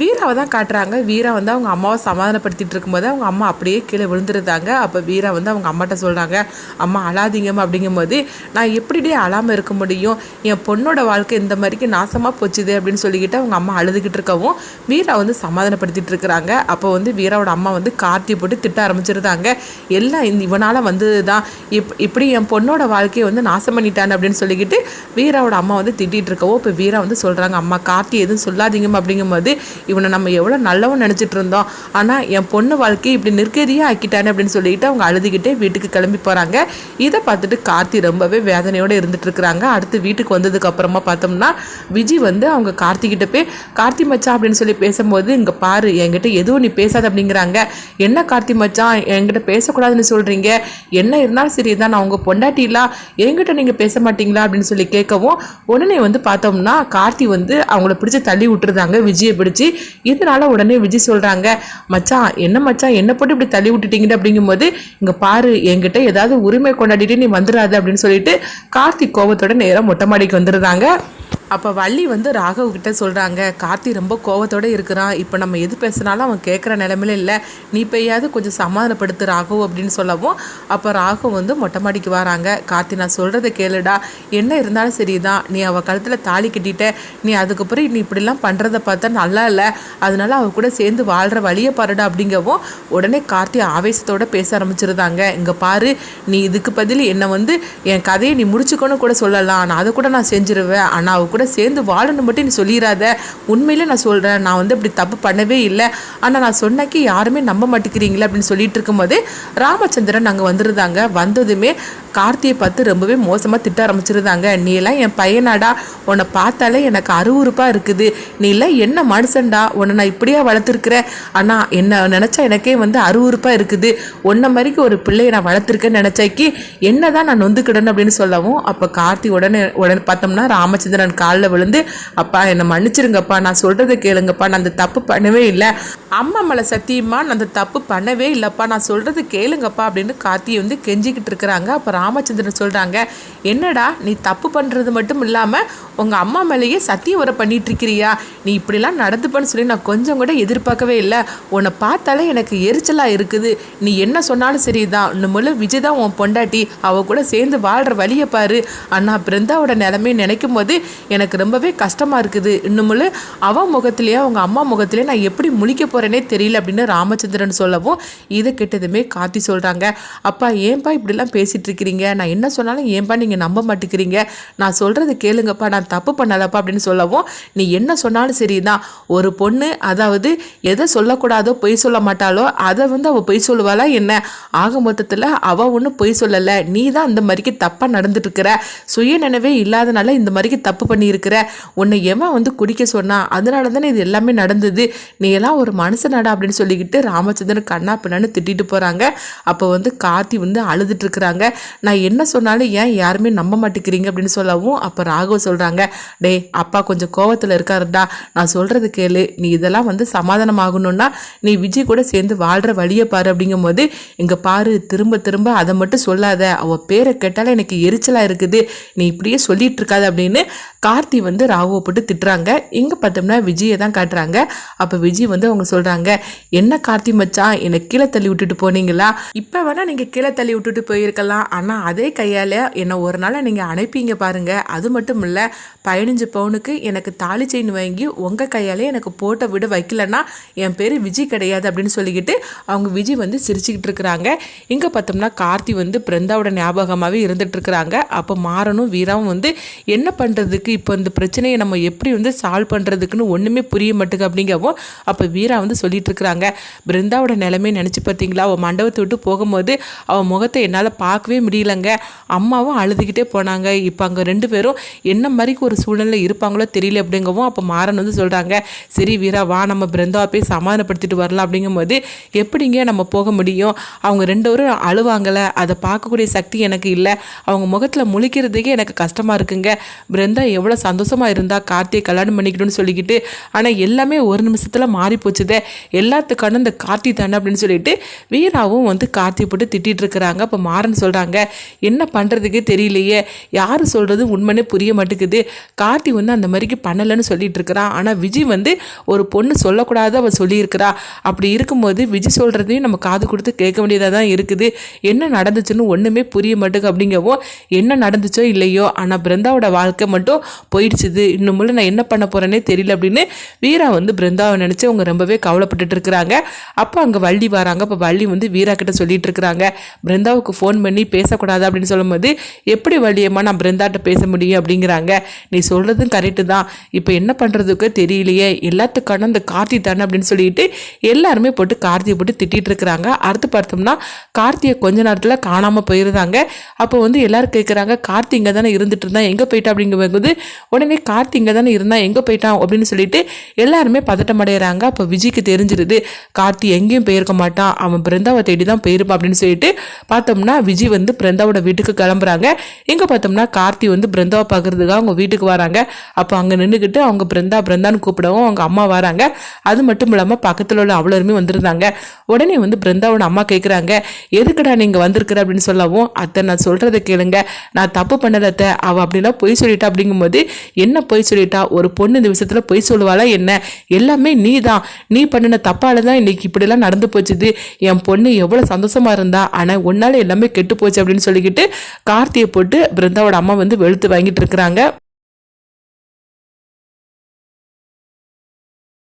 வீராவை தான் காட்டுறாங்க. வீரா வந்து அவங்க அம்மாவை சமாதானப்படுத்திட்டு இருக்கும்போது அவங்க அம்மா அப்படியே கீழே விழுந்துருந்தாங்க. அப்போ வீரா வந்து அவங்க அம்மாட்ட சொல்கிறாங்க அம்மா அழாதீங்கம்மா அப்படிங்கும்போது நான் எப்படிடே அழாமல் இருக்க முடியும்? என் பொண்ணோட வாழ்க்கை இந்த மாதிரிக்கு நாசமாக போச்சுது அப்படின்னு சொல்லிக்கிட்டு அவங்க அம்மா அழுதுகிட்டு இருக்கவும் வீரா வந்து சமாதானப்படுத்திட்டு இருக்கிறாங்க. அப்போ வந்து வீராவோட அம்மா வந்து கார்த்தி போட்டு திட்ட ஆரம்பிச்சிருந்தாங்க. எல்லாம் இந்த இவனால் வந்தது தான் இப் இப்படி என் பொண்ணோட வாழ்க்கையை வந்து நாசம் பண்ணிட்டான் அப்படின்னு சொல்லிக்கிட்டு வீராவோட அம்மா வந்து திட்டிகிட்டு இருக்கவும் இப்போ வீரா வந்து சொல்கிறாங்க அம்மா கார்த்தி எதுவும் சொல்லாதீங்கம்மா அப்படிங்கும்போது இவனை நம்ம எவ்வளோ நல்லவன் நினச்சிட்டு இருந்தோம். ஆனால் என் பொண்ணு வாழ்க்கையை இப்படி நிற்கதியாக ஆக்கிட்டானே அப்படின்னு சொல்லிட்டு அவங்க அழுதுகிட்டே வீட்டுக்கு கிளம்பி போகிறாங்க இதை பார்த்துட்டு கார்த்தி ரொம்பவே வேதனையோடு இருந்துட்டு இருக்கிறாங்க. அடுத்து வீட்டுக்கு வந்ததுக்கு அப்புறமா பார்த்தோம்னா விஜி வந்து அவங்க கார்த்திகிட்ட போய் கார்த்தி மச்சான் அப்படின்னு சொல்லி பேசும்போது இங்கே பாரு என்கிட்ட எதுவும் நீ பேசாத அப்படிங்கிறாங்க. என்ன கார்த்தி மச்சான் என்கிட்ட பேசக்கூடாதுன்னு சொல்கிறீங்க என்ன இருந்தாலும் சரி தான் நான் உங்கள் பொண்டாட்டிலாம் என்கிட்ட நீங்கள் பேச மாட்டீங்களா? அப்படின்னு சொல்லி கேட்கவும் உடனே வந்து பார்த்தோம்னா கார்த்தி வந்து அவங்கள பிடிச்சி தள்ளி விட்டுருந்தாங்க. விஜயை பிடிச்சி இதனால உடனே விஜய் சொல்கிறாங்க மச்சான் என்ன மச்சான் என்ன போட்டு இப்படி தள்ளி விட்டுட்டீங்க அப்படிங்கும்போது இங்கே பாரு என்கிட்ட ஏதாவது உரிமை கொண்டாடிட்டு நீ வந்துடாத அப்படின்னு சொல்லிட்டு கார்த்திக் கோபத்தோட நேரம் மொட்டை மாடிக்கு வந்துடுறாங்க. அப்போ வள்ளி வந்து ராகவ் கிட்ட சொல்கிறாங்க கார்த்தி ரொம்ப கோவத்தோட இருக்கிறான். இப்போ நம்ம எது பேசினாலும் அவன் கேட்குற நிலமையில இல்லை. நீ பெய்யாவது கொஞ்சம் சமாதானப்படுத்து ராகவ் அப்படின்னு சொல்லவும் அப்போ ராகவ் வந்து மொட்டை மாடிக்கு வராங்க. கார்த்தி நான் சொல்கிறத கேளுடா. என்ன இருந்தாலும் சரிதான். நீ அவள் கழுத்தில் தாலி கட்டிட்ட. நீ அதுக்கப்புறம் நீ இப்படிலாம் பண்ணுறத பார்த்தா நல்லா இல்லை. அதனால அவ கூட சேர்ந்து வாழ்கிற வழியை பாருடா அப்படிங்கவும் உடனே கார்த்தி ஆவேசத்தோடு பேச ஆரம்பிச்சிருந்தாங்க. இங்கே பாரு நீ இதுக்கு பதில் என்னை வந்து என் கதையை நீ முடிச்சுக்கணும் கூட சொல்லலாம். நான் அதை கூட நான் செஞ்சிருவேன். ஆனால் அவ கூட சேர்ந்து வாழணும் மட்டும் நீ சொல்லிடாத உண்மையில் நான் சொல்கிறேன் நான் வந்து இப்படி தப்பு பண்ணவே இல்லை. ஆனால் நான் சொன்னாக்கி யாருமே நம்ப மாட்டேங்கிறீங்களே அப்படின்னு சொல்லிட்டு இருக்கும்போது ராமச்சந்திரன் அங்கே வந்துருந்தாங்க. வந்ததுமே கார்த்தியை பார்த்து ரொம்பவே மோசமாக திட்ட ஆரம்பிச்சிருந்தாங்க. நீ எல்லாம் என் பையனாடா. உன்னை பார்த்தாலே எனக்கு அருவருப்பாக இருக்குது. நீ இல்லை என்ன மனுஷன்டா உன்னை நான் இப்படியா வளர்த்துருக்குறேன்? ஆனால் என்ன நினச்சா எனக்கே வந்து அருவருப்பாக இருக்குது. உன்ன மாதிரிக்கு ஒரு பிள்ளையை நான் வளர்த்துருக்கேன்னு நினச்சாக்கி என்ன தான் நான் நொந்துக்கிடணும் அப்படின்னு சொல்லவும் அப்போ கார்த்தி உடனே உடனே பார்த்தோம்னா ராமச்சந்திரன் காலில் விழுந்து அப்பா என்னை மன்னிச்சிருங்கப்பா நான் சொல்கிறத கேளுங்கப்பா நான் அந்த தப்பு பண்ணவே இல்லை. அம்மா மேலே சத்தியமா நான் அந்த தப்பு பண்ணவே இல்லைப்பா நான் சொல்கிறது கேளுங்கப்பா அப்படின்னு கார்த்தியை வந்து கெஞ்சிக்கிட்டு இருக்கிறாங்க. அப்போ ராமச்சந்திரன் சொல்கிறாங்க என்னடா நீ தப்பு பண்ணுறது மட்டும் இல்லாமல் உங்கள் அம்மா மேலேயே சத்தியம் வர பண்ணிகிட்ருக்கிறியா நீ இப்படிலாம் நடந்துப்பன்னு சொல்லி நான் கொஞ்சம் கூட எதிர்பார்க்கவே இல்லை. உன்னை பார்த்தாலே எனக்கு எரிச்சலாக இருக்குது. நீ என்ன சொன்னாலும் சரிதான். இன்னும் விஜய் தான் உன் பொண்டாட்டி. அவள் கூட சேர்ந்து வாழ்கிற வழியை பாரு. அண்ணா பிருந்தாவோட நிலமையை நினைக்கும் போது எனக்கு ரொம்பவே கஷ்டமாக இருக்குது. இன்னுமுள்ள அவன் முகத்திலேயே அவங்க அம்மா முகத்திலேயே நான் எப்படி முழிக்க போகிறேனே தெரியல அப்படின்னு ராமச்சந்திரன் சொல்லவும் இதை கெட்டதுமே காத்தி சொல்கிறாங்க அப்பா ஏன்பா இப்படிலாம் பேசிகிட்டு இருக்கிறீங்க? நான் என்ன சொன்னாலும் ஏன்பா நீங்கள் நம்ப மாட்டேங்கிறீங்க? நான் சொல்கிறது கேளுங்கப்பா. நான் தப்பு பண்ணலப்பா அப்படின்னு சொல்லவும் நீ என்ன சொன்ன சொன்னாலும் சரிதான். ஒரு பொண்ணு அதாவது எதை சொல்லக்கூடாதோ பொய் சொல்ல மாட்டாளோ அதை வந்து அவள் பொய் சொல்லுவாளா என்ன? ஆக மொத்தத்தில் அவள் ஒன்றும் பொய் சொல்லலை. நீ தான் இந்த மாதிரிக்கு தப்பாக நடந்துட்டுருக்கிற. சுய நினைவே இல்லாதனால இந்த மாதிரிக்கு தப்பு பண்ணியிருக்கிற. உன்னை எவன் வந்து குடிக்க சொன்னா அதனால தானே இது எல்லாமே நடந்தது. நீ எல்லாம் ஒரு மனுஷனாடா அப்படின்னு சொல்லிக்கிட்டு ராமச்சந்திரன் கண்ணா பின்னான்னு திட்டிட்டு போகிறாங்க அப்போ வந்து கார்த்தி வந்து அழுதுட்டுருக்குறாங்க. நான் என்ன சொன்னாலும் ஏன் யாருமே நம்ப மாட்டேங்கிறீங்க அப்படின்னு சொல்லவும் அப்போ ராகவ் சொல்கிறாங்க டேய் அப்பா கொஞ்சம் கோவத்தில் இருக்காருடா. நான் சொல்கிறது கேளு நீ இதெல்லாம் வந்து சமாதானமாகணும்னா நீ விஜய் கூட சேர்ந்து வாழ்கிற வழியை பாரு அப்படிங்கும்போது இங்கே பாரு திரும்ப திரும்ப அதை மட்டும் சொல்லாத. அவள் பேரை கேட்டாலும் எனக்கு எரிச்சலாக இருக்குது. நீ இப்படியே சொல்லிட்டு இருக்காது அப்படின்னு கார்த்தி வந்து ராகுவை போட்டு திட்டுறாங்க. இங்கே பார்த்தோம்னா விஜயை தான் காட்டுறாங்க. அப்போ விஜய் வந்து அவங்க சொல்கிறாங்க என்ன கார்த்தி மச்சான் என்னை கீழே தள்ளி விட்டுட்டு போனீங்களா? இப்போ வேணால் நீங்கள் கீழே தள்ளி விட்டுட்டு போயிருக்கலாம். ஆனால் அதே கையால் என்னை ஒரு நாள் நீங்கள் அனுப்பிங்க பாருங்கள் அது மட்டும் இல்லை பதினஞ்சு பவுனுக்கு எனக்கு தாலி செயின் வாங்கி உங்கள் கையாலே எனக்கு போட்ட விட வைக்கலன்னா என் பேர் விஜய் கிடையாது அப்படின்னு சொல்லிக்கிட்டு அவங்க விஜய் வந்து சிரிச்சுக்கிட்டு இருக்கிறாங்க. இங்கே பார்த்தோம்னா கார்த்தி வந்து பிருந்தாவோட ஞாபகமாகவே இருந்துட்டு இருக்கிறாங்க. அப்போ மாறனும் வீராவும் வந்து என்ன பண்ணுறதுக்கு இப்போ இந்த பிரச்சனையை நம்ம எப்படி வந்து சால்வ் பண்ணுறதுக்குன்னு ஒன்றுமே புரிய மாட்டேங்க அப்படிங்கவும் அப்போ வீரா வந்து சொல்லிட்டு இருக்கிறாங்க. பிருந்தாவோட நிலைமை நினச்சி பார்த்தீங்களா? அவள் மண்டபத்தை விட்டு போகும்போது அவள் முகத்தை என்னால் பார்க்கவே முடியலங்க. அம்மாவும் அழுதுகிட்டே போனாங்க. இப்போ அங்கே ரெண்டு பேரும் என்ன மாதிரி ஒரு சூழ்நிலை இருப்பாங்களோ தெரியல அப்படிங்கவும் அப்போ மாறன் வந்து சொல்கிறாங்க சரி வீரா வா நம்ம பிருந்தாவை போய் சமாதானப்படுத்திட்டு வரலாம். அப்படிங்கும்போது எப்படிங்க நம்ம போக முடியும்? அவங்க ரெண்டு பேரும் அழுவாங்கல்ல அதை பார்க்கக்கூடிய சக்தி எனக்கு இல்லை. அவங்க முகத்தில் முழிக்கிறதுக்கே எனக்கு கஷ்டமாக இருக்குங்க. பிருந்தா எவ்வளோ சந்தோஷமாக இருந்தால் இருந்தா கார்த்தியை கல்யாணம் பண்ணிக்கணும்னு சொல்லிக்கிட்டு ஆனால் எல்லாமே ஒரு நிமிஷத்தில் மாறி போச்சுதே. எல்லாத்துக்கான இந்த கார்த்தி தானே? அப்படின்னு சொல்லிட்டு வீராவும் வந்து கார்த்தி போட்டு திட்டிகிட்டு இருக்கிறாங்க. அப்போ மாறன் சொல்கிறாங்க என்ன பண்ணுறதுக்கே தெரியலையே. யார் சொல்கிறது உண்மைனே புரிய மாட்டேங்குது. கார்த்தி வந்து அந்த மாதிரிக்கு பண்ணலைன்னு சொல்லிட்டு இருக்கிறான் ஆனால் விஜய் வந்து ஒரு பொண்ணு சொல்லக்கூடாது அவள் சொல்லியிருக்கிறா. அப்படி இருக்கும்போது விஜய் சொல்கிறதையும் நம்ம காது கொடுத்து கேட்க வேண்டியதாக தான் இருக்குது. என்ன நடந்துச்சுன்னு ஒன்றுமே புரிய மாட்டேங்குது அப்படிங்கவும் என்ன நடந்துச்சோ இல்லையோ ஆனால் பிருந்தாவோட வாழ்க்கை மட்டும் போயிடுச்சுது. இன்னும் நான் என்ன பண்ண போகிறேனே தெரியல அப்படின்னு வீரா வந்து பிருந்தாவை நினச்சி அவங்க ரொம்பவே கவலைப்பட்டுட்டு இருக்கிறாங்க. அப்போ அங்கே வள்ளி வராங்க. அப்போ வள்ளி வந்து வீரா கிட்ட சொல்லிட்டு இருக்கிறாங்க. பிருந்தாவுக்கு ஃபோன் பண்ணி பேசக்கூடாது அப்படின்னு சொல்லும்போது எப்படி வள்ளியம்மா நான் பிருந்தாட்ட பேச முடியும்? அப்படிங்கிறாங்க. நீ சொல்கிறதும் கரெக்டு தான். இப்போ என்ன பண்ணுறது பண்ணுறதுக்கு தெரியலையே. எல்லாத்துக்கான அந்த கார்த்தி தானே அப்படின்னு சொல்லிட்டு எல்லாருமே போட்டு கார்த்தியை போட்டு திட்டிகிட்டு இருக்கிறாங்க. அடுத்து பார்த்தோம்னா கார்த்தியை கொஞ்ச நேரத்தில் காணாமல் போயிருந்தாங்க. அப்போ வந்து எல்லாரும் கேட்குறாங்க கார்த்தி இங்கே தானே இருந்துட்டு இருந்தான் எங்கே போயிட்டா அப்படிங்கும்போது உடனே கார்த்தி இங்கே தானே இருந்தான் எங்கே போயிட்டான் அப்படின்னு சொல்லிட்டு எல்லாருமே பதட்டம் அடைகிறாங்க அப்போ விஜய்க்கு தெரிஞ்சிருது கார்த்தி எங்கேயும் போயிருக்க மாட்டான் அவன் பிருந்தாவை தேடி தான் போயிருப்பான் அப்படின்னு சொல்லிட்டு பார்த்தோம்னா விஜய் வந்து பிருந்தாவோட வீட்டுக்கு கிளம்புறாங்க. இங்கே பார்த்தோம்னா கார்த்தி வந்து பிருந்தாவை பார்க்குறதுக்காக அவங்க வீட்டுக்கு வராங்க. அப்போ அங்கே நின்றுக்கிட்டு அவங்க பிருந்தா பிருந்தான்னு கூப்பிடவும் அவங்க அம்மா வராங்க. அது மட்டும் இல்லாமல் பக்கத்தில் உள்ள அவ்வளோருமே வந்திருந்தாங்க. உடனே வந்து பிருந்தாவோட அம்மா கேட்குறாங்க எதுக்குடா நீங்கள் வந்திருக்கிற? அப்படின்னு சொல்லவும் அத்தை நான் சொல்கிறத கேளுங்க. நான் தப்பு பண்ணலத்த அவள் அப்படிலாம் பொய் சொல்லிட்டா? அப்படிங்கும்போது என்ன பொய் சொல்லிட்டா? ஒரு பொண்ணு இந்த விஷயத்தில் பொய் சொல்லுவாளா என்ன? எல்லாமே நீ தான் நீ பண்ணின தப்பால தான் இன்னைக்கு இப்படிலாம் நடந்து போச்சுது. என் பொண்ணு எவ்வளோ சந்தோஷமாக இருந்தா ஆனால் உன்னால் எல்லாமே கெட்டு போச்சு அப்படின்னு சொல்லிக்கிட்டு கார்த்தியை போட்டு பிருந்தாவோட அம்மா வந்து வெளுத்து வாங்கிட்டு இருக்கிறாங்க.